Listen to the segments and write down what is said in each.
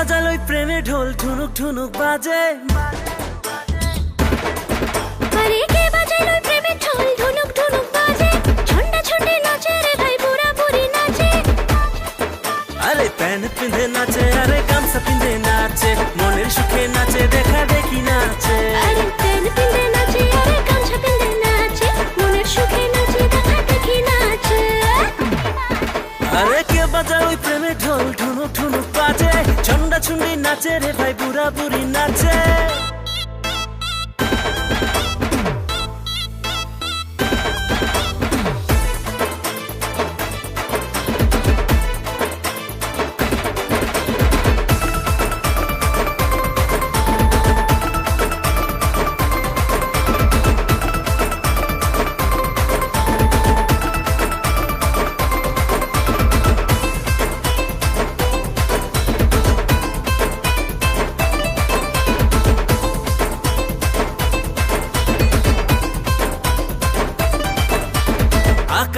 বাজাল ওই প্রেমে ঢোল ঠুনুক ঠুনুক বাজে। আরে বাজে? প্যান পিঁধে নাচে আরে গামছা পিঁধে নাচে মনের সুখে নাচে দেখা দেখি নাচে। আরে পেন পিন্দে নাচে আরে গামছা পিন্দে নাচে মনের সুখে নাচে দেখা দেখি নাচে। আরে কে বাজায় ওই প্রেমে ঢোল বাজে ছুন্ডি নাচে রে ভাই বুড়া বুড়ি নাচে।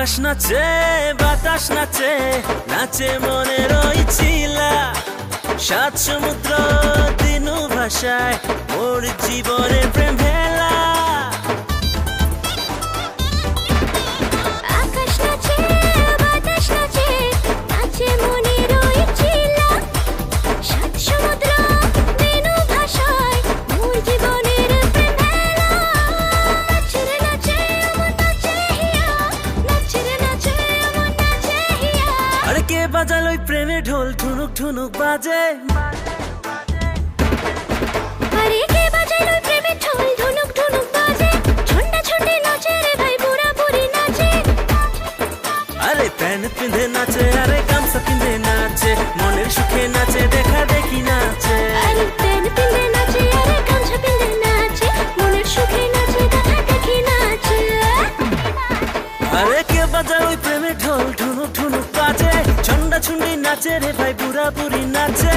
আকাশ নাচে, বাতাস নাচে নাচে মনে ওই চিলা সাত সমুদ্র দিনু ভাষায় ওর জীবনে প্রেম ভেলা বাজাল ওই প্রেমে ঢোল ঠুনুক ঠুনুক বাজে। আরে কে বাজায় ওই প্রেমের ঢোল ধুনুক ধুনুক বাজে? ছন্ডা ছন্ডে নাচে রে ভাই পুরা পুরি নাচে। আরে প্যান পিঁধে নাচে আরে গামছা পিঁধে নাচে মনের সুখে নাচে দেখা দেখি নাচে। আরে পেন পিন্দে নাচে আরে গামছা পিন্দে নাচে মনের সুখে নাচে দেখা দেখি নাচে। আরে কে বাজায় ওই প্রেমে ঢোল ঠুনুক ঠুনুক বাজে। ছুন্ডি নাচে রে ভাই বুড়া বুড়ি নাচে।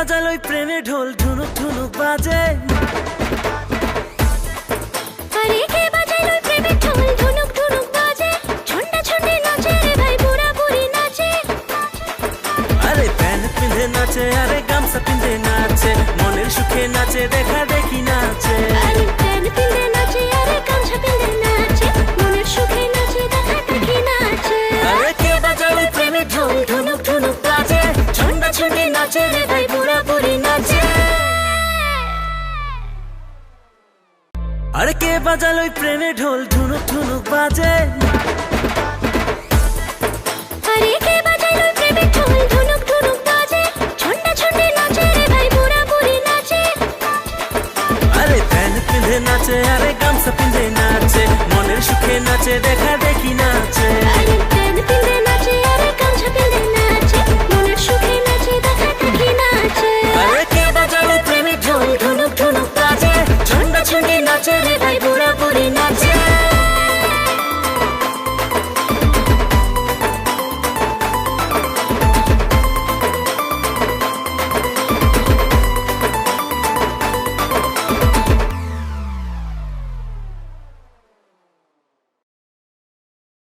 বাজাল ওই প্রেমে ঢোল ঠুনুক ঠুনুক বাজে। আরে নাচে প্যান পিঁধে গামছা পিঁধে নাচে মনের সুখে নাচে দেখা দেখি নাচে। আরে পেন পিন্দে নাচে আরে গামছা পিন্দে নাচে মনের সুখে নাচে দেখা দেখি নাচে। আরে কে বাজাল প্রেমে ঢোল ঠুনুক ঠুনুক বাজে ছন্ডা ছুন্ডি নাচে রে ভাই বুড়া আরে কে বাজাল ওই প্রেমে ঢোল ঠুনুক ঠুনুক বাজে? নাচে আরে গামছা পিঁধে নাচে মনের সুখে নাচে দেখা দেখি নাচে। নাচে রে ভাই